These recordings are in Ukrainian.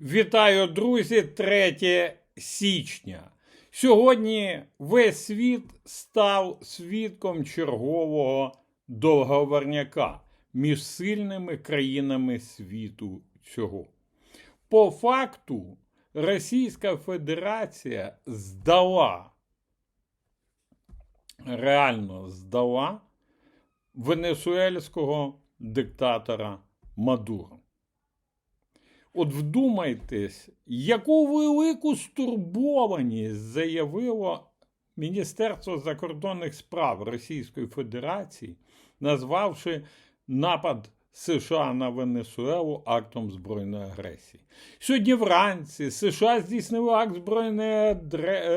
Вітаю, друзі! 3 січня. Сьогодні весь світ став свідком чергового договорняка між сильними країнами світу цього. По факту, Російська Федерація здала, реально здала венесуельського диктатора Мадуро. От вдумайтесь, яку велику стурбованість заявило Міністерство закордонних справ Російської Федерації, назвавши напад США на Венесуелу актом збройної агресії. Сьогодні вранці США здійснили акт збройної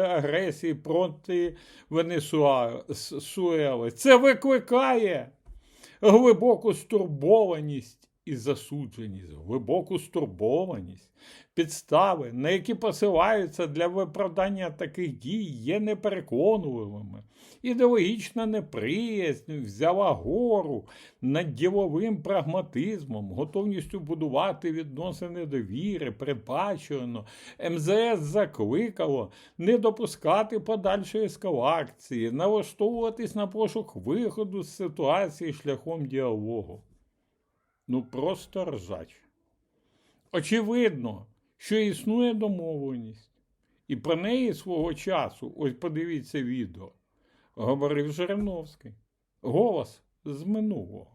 агресії проти Венесуели. Це викликає глибоку стурбованість і засудженість, глибоку стурбованість. Підстави, на які посилаються для виправдання таких дій, є непереконливими. Ідеологічна неприязнь взяла гору над діловим прагматизмом, готовністю будувати відносини довіри, передбачено. МЗС закликало не допускати подальшої ескалації, налаштовуватись на пошук виходу з ситуації шляхом діалогу Ну просто ржач. Очевидно, що існує домовленість. І про неї свого часу, ось подивіться відео, говорив Жириновський. Голос з минулого.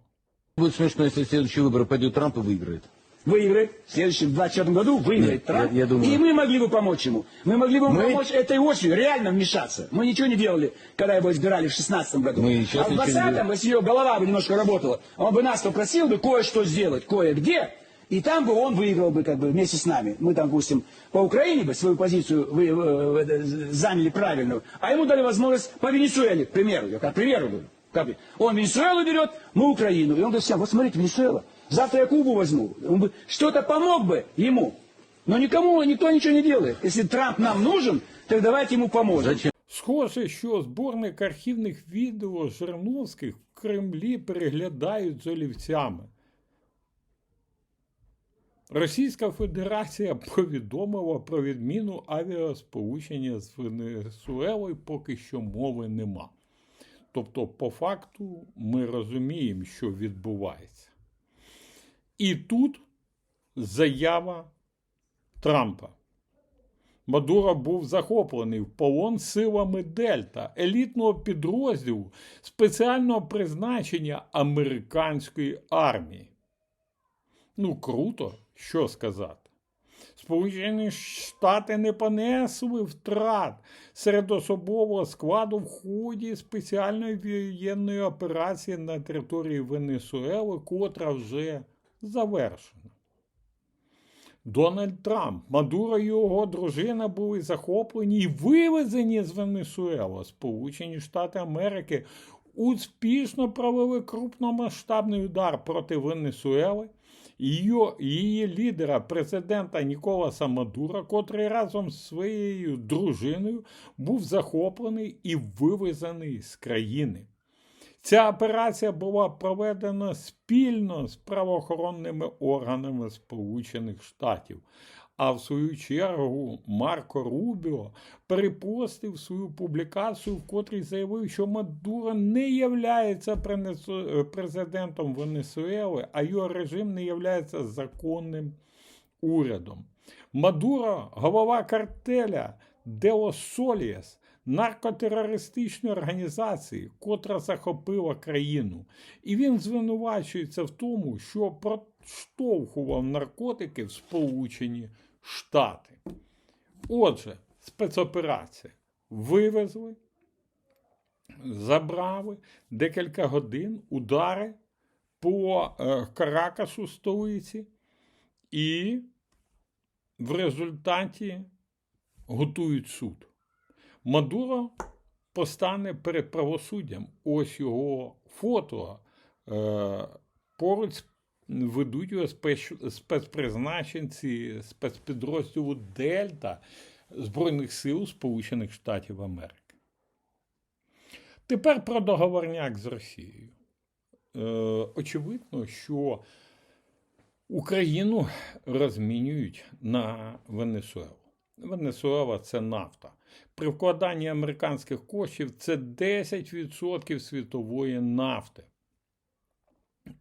Будет смешно, если в следующие выборы пойдет Трамп и выиграет. Выиграет, в следующем, в 2024 году выиграет Нет, Трамп. я- я думаю- И мы могли бы помочь ему. Мы могли бы Мы- помочь этой осенью, реально вмешаться. Мы ничего не делали, когда его избирали в 16 году. Мы а в ничего не 20 делаем. если его голова бы немножко работала, он бы нас попросил бы кое-что сделать, кое-где, и там бы он выиграл бы как бы вместе с нами. Мы там, допустим, по Украине бы свою позицию вы, э, э, заняли правильную, а ему дали возможность по Венесуэле, к примеру, я как примеру говорю. Как бы. Он Венесуэлу берет, мы Украину. И он говорит всем, вот смотрите, Венесуэла, завтра я Кубу возьму. Он бы что-то помог бы ему. Но никому, никто ничего не делает. Если Трамп нам нужен, так давайте ему поможем. Зачем? Схоже, що зборник архівних відео Жириновських в Кремлі переглядають з олівцями. Російська Федерація повідомила про відміну авіасполучення з Венесуелою, поки що мови нема. Тобто, по факту, ми розуміємо, що відбувається. І тут заява Трампа. Мадуро був захоплений в полон силами Дельта, елітного підрозділу спеціального призначення американської армії. Ну, круто, що сказати. Сполучені Штати не понесли втрат серед особового складу в ході спеціальної воєнної операції на території Венесуели, котра вже завершена. Дональд Трамп, Мадуро і його дружина були захоплені і вивезені з Венесуела. Сполучені Штати Америки успішно провели крупномасштабний удар проти Венесуели. Її, її лідера, президента Ніколаса Мадура, котрий разом з своєю дружиною був захоплений і вивезений з країни. Ця операція була проведена спільно з правоохоронними органами Сполучених Штатів. А в свою чергу Марко Рубіо перепостив свою публікацію, в котрій заявив, що Мадуро не являється президентом Венесуели, а його режим не являється законним урядом. Мадуро, голова картеля Део Солієс, наркотерористичної організації, котра захопила країну. І він звинувачується в тому, що проштовхував наркотики в Сполучені Штати. Отже, спецоперація вивезли, забрали декілька годин, удари по е, Каракасу столиці, і в результаті готують суд. Мадуро постане перед правосуддям. Ось його фото. Е, поруч ведуть його спецпризначенці спецпідрозділу Дельта Збройних сил Сполучених Штатів Америки. Тепер про договорняк з Росією. Е, очевидно, що Україну розмінюють на Венесуелу. Венесуела це нафта. При вкладанні американських коштів це 10% світової нафти.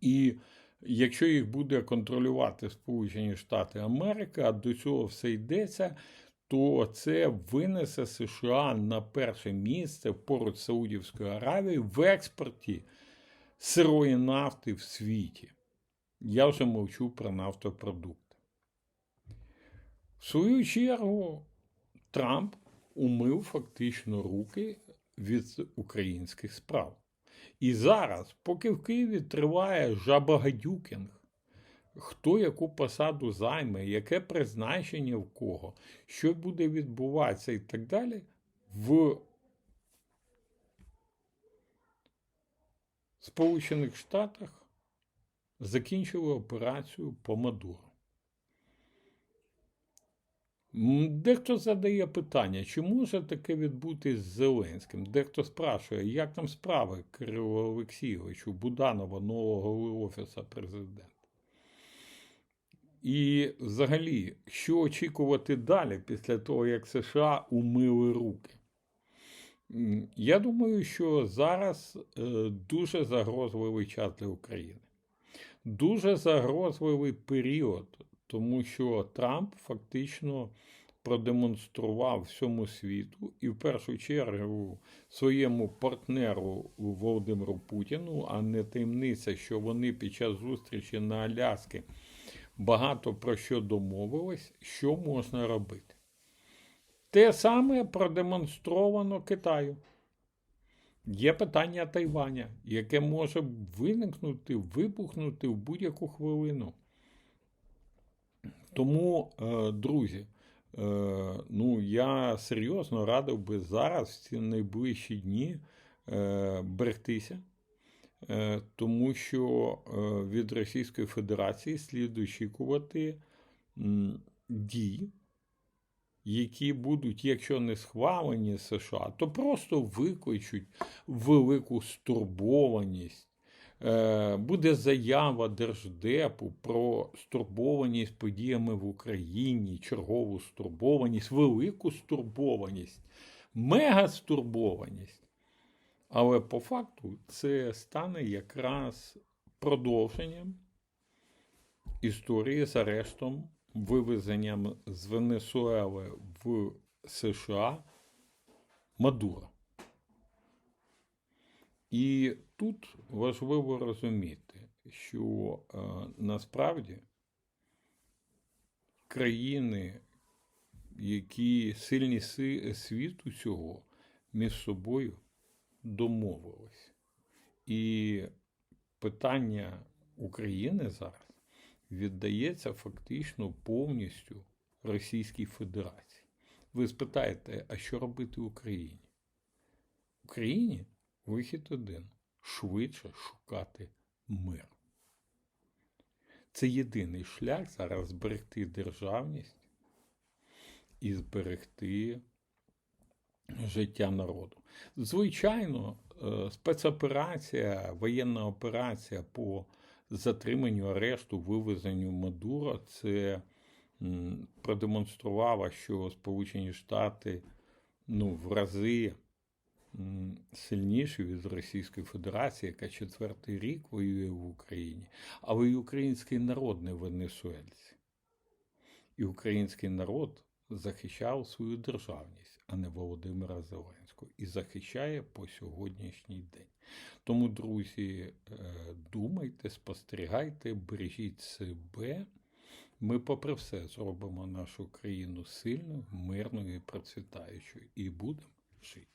І якщо їх буде контролювати Сполучені Штати Америки, а до цього все йдеться, то це винесе США на перше місце поруч з Саудівською Аравією в експорті сирої нафти в світі. Я вже мовчу про нафтопродукти. В свою чергу, Трамп умив фактично руки від українських справ. І зараз, поки в Києві триває жабагадюкінг, хто яку посаду займе, яке призначення в кого, що буде відбуватися і так далі, в Сполучених Штатах закінчили операцію по Мадуру. Дехто задає питання, чи може таке відбутись з Зеленським? Дехто спрашує, як там справи Кирилу Олексійовичу Буданова, нового голови Офісу президента. І взагалі, що очікувати далі після того, як США умили руки? Я думаю, що зараз е, дуже загрозливий час для України. Дуже загрозливий період, тому що Трамп фактично продемонстрував всьому світу і в першу чергу своєму партнеру Володимиру Путіну, а не таємниця, що вони під час зустрічі на Аляски багато про що домовились, що можна робити. Те саме продемонстровано Китаю. Є питання Тайваня, яке може виникнути, вибухнути в будь-яку хвилину. Тому, е, друзі, е, ну я серйозно радив би зараз, в ці найближчі дні, е, берегтися, тому що від Російської Федерації слід очікувати дій, які будуть, якщо не схвалені США, то просто викличуть велику стурбованість. Е, Буде заява Держдепу про стурбованість подіями в Україні, чергову стурбованість, велику стурбованість, мега стурбованість. Але по факту це стане якраз продовженням історії з арештом, вивезенням з Венесуели в США Мадура. І тут важливо розуміти, що е, насправді країни, які сильні си- світу цього, між собою домовились. І питання України зараз віддається фактично повністю Російській Федерації. Ви спитаєте, а що робити Україні? Україні вихід один швидше шукати мир. Це єдиний шлях зараз зберегти державність і зберегти життя народу. Звичайно, е, спецоперація, воєнна операція по затриманню, арешту, вивезенню Мадура це продемонструвала, що Сполучені Штати ну, в рази м, сильніші від Російської Федерації, яка четвертий рік воює в Україні, але й український народ не венесуельці. І український народ захищав свою державність, а не Володимира Зеленського, і захищає по сьогоднішній день. Тому, друзі, е, думайте, спостерігайте, бережіть себе. Ми, попри все, зробимо нашу країну сильною, мирною і процвітаючою, і будемо жити.